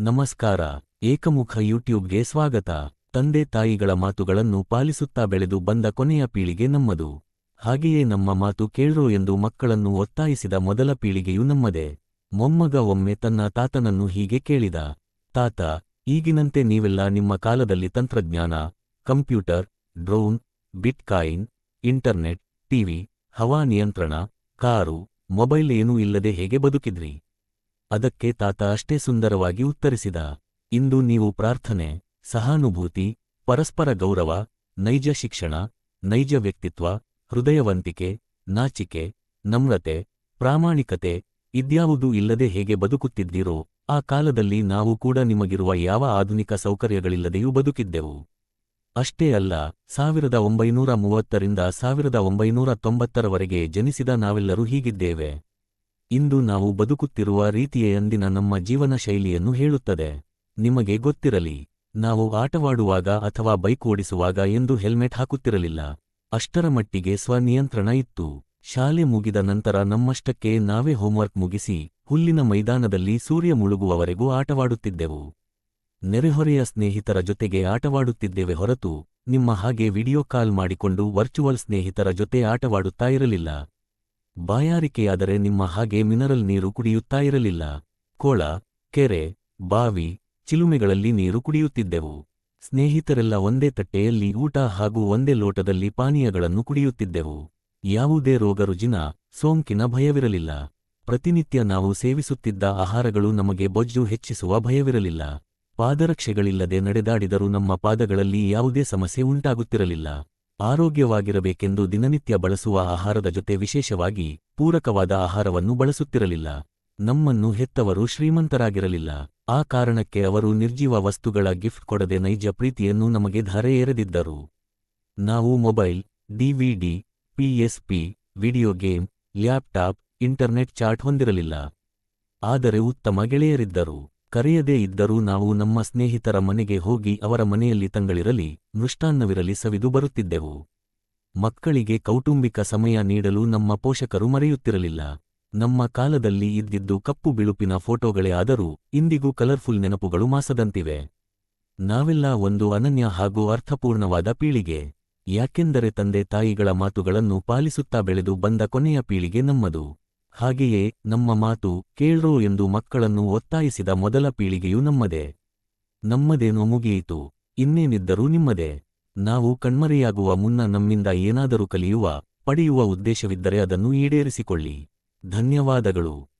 ನಮಸ್ಕಾರ. ಏಕಮುಖ ಯೂಟ್ಯೂಬ್ಗೆ ಸ್ವಾಗತ. ತಂದೆ ತಾಯಿಗಳ ಮಾತುಗಳನ್ನು ಪಾಲಿಸುತ್ತಾ ಬೆಳೆದು ಬಂದ ಕೊನೆಯ ಪೀಳಿಗೆ ನಮ್ಮದು. ಹಾಗೆಯೇ ನಮ್ಮ ಮಾತು ಕೇಳ್ರೋ ಎಂದು ಮಕ್ಕಳನ್ನು ಒತ್ತಾಯಿಸಿದ ಮೊದಲ ಪೀಳಿಗೆಯು ನಮ್ಮದೇ. ಮೊಮ್ಮಗ ಒಮ್ಮೆ ತನ್ನ ತಾತನನ್ನು ಹೀಗೆ ಕೇಳಿದ. ತಾತ, ಈಗಿನಂತೆ ನೀವೆಲ್ಲ ನಿಮ್ಮ ಕಾಲದಲ್ಲಿ ತಂತ್ರಜ್ಞಾನ, computer, drone, bitcoin, internet, TV, ಹವಾ ನಿಯಂತ್ರಣ, ಕಾರು, ಮೊಬೈಲ್ ಏನೂ ಇಲ್ಲದೆ ಹೇಗೆ ಬದುಕಿದ್ರಿ? ಅದಕ್ಕೆ ತಾತ ಅಷ್ಟೇ ಸುಂದರವಾಗಿ ಉತ್ತರಿಸಿದ. ಇಂದು ನೀವು ಪ್ರಾರ್ಥನೆ, ಸಹಾನುಭೂತಿ, ಪರಸ್ಪರ ಗೌರವ, ನೈಜ ಶಿಕ್ಷಣ, ನೈಜ ವ್ಯಕ್ತಿತ್ವ, ಹೃದಯವಂತಿಕೆ, ನಾಚಿಕೆ, ನಮ್ರತೆ, ಪ್ರಾಮಾಣಿಕತೆ ಇದ್ಯಾವುದೂ ಇಲ್ಲದೆ ಹೇಗೆ ಬದುಕುತ್ತಿದ್ದೀರೋ ಆ ಕಾಲದಲ್ಲಿ ನಾವು ಕೂಡ ನಿಮಗಿರುವ ಯಾವ ಆಧುನಿಕ ಸೌಕರ್ಯಗಳಿಲ್ಲದೆಯೂ ಬದುಕಿದ್ದೆವು. ಅಷ್ಟೇ ಅಲ್ಲ, ಸಾವಿರದ ಒಂಬೈನೂರ ಮೂವತ್ತರಿಂದ ಸಾವಿರದ ಒಂಬೈನೂರ ತೊಂಬತ್ತರವರೆಗೆ ಜನಿಸಿದ ನಾವೆಲ್ಲರೂ ಹೀಗಿದ್ದೇವೆ. ಇಂದು ನಾವು ಬದುಕುತ್ತಿರುವ ರೀತಿಯ ಅಂದಿನ ನಮ್ಮ ಜೀವನ ಶೈಲಿಯನ್ನು ಹೇಳುತ್ತದೆ. ನಿಮಗೆ ಗೊತ್ತಿರಲಿ, ನಾವು ಆಟವಾಡುವಾಗ ಅಥವಾ ಬೈಕ್ ಓಡಿಸುವಾಗ ಎಂದು ಹೆಲ್ಮೆಟ್ ಹಾಕುತ್ತಿರಲಿಲ್ಲ. ಅಷ್ಟರ ಮಟ್ಟಿಗೆ ಸ್ವನಿಯಂತ್ರಣ ಇತ್ತು. ಶಾಲೆ ಮುಗಿದ ನಂತರ ನಮ್ಮಷ್ಟಕ್ಕೆ ನಾವೇ ಹೋಮ್ವರ್ಕ್ ಮುಗಿಸಿ, ಹುಲ್ಲಿನ ಮೈದಾನದಲ್ಲಿ ಸೂರ್ಯ ಮುಳುಗುವವರೆಗೂ ಆಟವಾಡುತ್ತಿದ್ದೆವು. ನೆರೆಹೊರೆಯ ಸ್ನೇಹಿತರ ಜೊತೆಗೆ ಆಟವಾಡುತ್ತಿದ್ದೇವೆ ಹೊರತು, ನಿಮ್ಮ ಹಾಗೆ ವಿಡಿಯೋ ಕಾಲ್ ಮಾಡಿಕೊಂಡು ವರ್ಚುವಲ್ ಸ್ನೇಹಿತರ ಜೊತೆ ಆಟವಾಡುತ್ತಾ ಇರಲಿಲ್ಲ. ಬಾಯಾರಿಕೆಯಾದರೆ ನಿಮ್ಮ ಹಾಗೆ ಮಿನರಲ್ ನೀರು ಕುಡಿಯುತ್ತಾ ಇರಲಿಲ್ಲ. ಕೊಳ, ಕೆರೆ, ಬಾವಿ, ಚಿಲುಮೆಗಳಲ್ಲಿ ನೀರು ಕುಡಿಯುತ್ತಿದ್ದೆವು. ಸ್ನೇಹಿತರೆಲ್ಲ ಒಂದೇ ತಟ್ಟೆಯಲ್ಲಿ ಊಟ ಹಾಗೂ ಒಂದೇ ಲೋಟದಲ್ಲಿ ಪಾನೀಯಗಳನ್ನು ಕುಡಿಯುತ್ತಿದ್ದೆವು. ಯಾವುದೇ ರೋಗರುಜಿನ, ಸೋಂಕಿನ ಭಯವಿರಲಿಲ್ಲ. ಪ್ರತಿನಿತ್ಯ ನಾವು ಸೇವಿಸುತ್ತಿದ್ದ ಆಹಾರಗಳು ನಮಗೆ ಬೊಜ್ಜು ಹೆಚ್ಚಿಸುವ ಭಯವಿರಲಿಲ್ಲ. ಪಾದರಕ್ಷೆಗಳಿಲ್ಲದೆ ನಡೆದಾಡಿದರೂ ನಮ್ಮ ಪಾದಗಳಲ್ಲಿ ಯಾವುದೇ ಸಮಸ್ಯೆ ಉಂಟಾಗುತ್ತಿರಲಿಲ್ಲ. ಆರೋಗ್ಯವಾಗಿರಬೇಕೆಂದು ದಿನನಿತ್ಯ ಬಳಸುವ ಆಹಾರದ ಜೊತೆ ವಿಶೇಷವಾಗಿ ಪೂರಕವಾದ ಆಹಾರವನ್ನು ಬಳಸುತ್ತಿರಲಿಲ್ಲ. ನಮ್ಮನ್ನು ಹೆತ್ತವರು ಶ್ರೀಮಂತರಾಗಿರಲಿಲ್ಲ. ಆ ಕಾರಣಕ್ಕೆ ಅವರು ನಿರ್ಜೀವ ವಸ್ತುಗಳ ಗಿಫ್ಟ್ ಕೊಡದೆ ನೈಜ ಪ್ರೀತಿಯನ್ನು ನಮಗೆ ಧಾರೆ ನಾವು mobile DVD PSP video game, laptop, internet chat ಹೊಂದಿರಲಿಲ್ಲ. ಆದರೆ ಉತ್ತಮ ಗೆಳೆಯರಿದ್ದರು. ಕರೆಯದೇ ಇದ್ದರೂ ನಾವು ನಮ್ಮ ಸ್ನೇಹಿತರ ಮನೆಗೆ ಹೋಗಿ ಅವರ ಮನೆಯಲ್ಲಿ ತಂಗಳಿರಲಿ, ಮೃಷ್ಟಾನ್ನವಿರಲಿ ಸವಿದು ಬರುತ್ತಿದ್ದೆವು. ಮಕ್ಕಳಿಗೆ ಕೌಟುಂಬಿಕ ಸಮಯ ನೀಡಲು ನಮ್ಮ ಪೋಷಕರು ಮರೆಯುತ್ತಿರಲಿಲ್ಲ. ನಮ್ಮ ಕಾಲದಲ್ಲಿ ಇದ್ದಿದ್ದು ಕಪ್ಪು ಬಿಳುಪಿನ ಫೋಟೋಗಳೇ ಆದರೂ ಇಂದಿಗೂ ಕಲರ್ಫುಲ್ ನೆನಪುಗಳು ಮಾಸದಂತಿವೆ. ನಾವೆಲ್ಲ ಒಂದು ಅನನ್ಯ ಹಾಗೂ ಅರ್ಥಪೂರ್ಣವಾದ ಪೀಳಿಗೆ. ಯಾಕೆಂದರೆ ತಂದೆ ತಾಯಿಗಳ ಮಾತುಗಳನ್ನು ಪಾಲಿಸುತ್ತಾ ಬೆಳೆದು ಬಂದ ಕೊನೆಯ ಪೀಳಿಗೆ ನಮ್ಮದು. ಹಾಗೆಯೇ ನಮ್ಮ ಮಾತು ಕೇಳ್ರೋ ಎಂದು ಮಕ್ಕಳನ್ನು ಒತ್ತಾಯಿಸಿದ ಮೊದಲ ಪೀಳಿಗೆಯೂ ನಮ್ಮದೇ. ನಮ್ಮದೇನೋ ಮುಗಿಯಿತು ಇನ್ನೇನಿದ್ದರೂ ನಿಮ್ಮದೇ. ನಾವು ಕಣ್ಮರೆಯಾಗುವ ಮುನ್ನ ನಮ್ಮಿಂದ ಏನಾದರೂ ಕಲಿಯುವ, ಪಡೆಯುವ ಉದ್ದೇಶವಿದ್ದರೆ ಅದನ್ನು ಈಡೇರಿಸಿಕೊಳ್ಳಿ. ಧನ್ಯವಾದಗಳು.